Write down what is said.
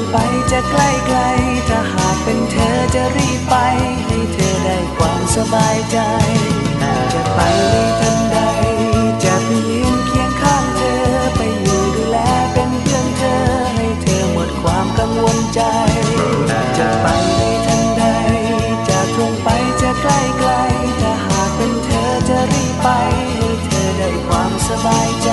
งไปจะใกล้ไกล ถ้าหากเป็นเธอจะรีบไป ให้เธอได้ความสบายใจ จะไปในทันใด จะไปยืนเคียงข้างเธอ ไปอยู่ดูแลเป็นเพื่อนเธอ ให้เธอหมดความกังวลใจ จะไปในทันใด จะตรงไปจะใกล้ไกล ถ้าหากเป็นเธอจะรีบไป ให้เธอได้ความสบายใจ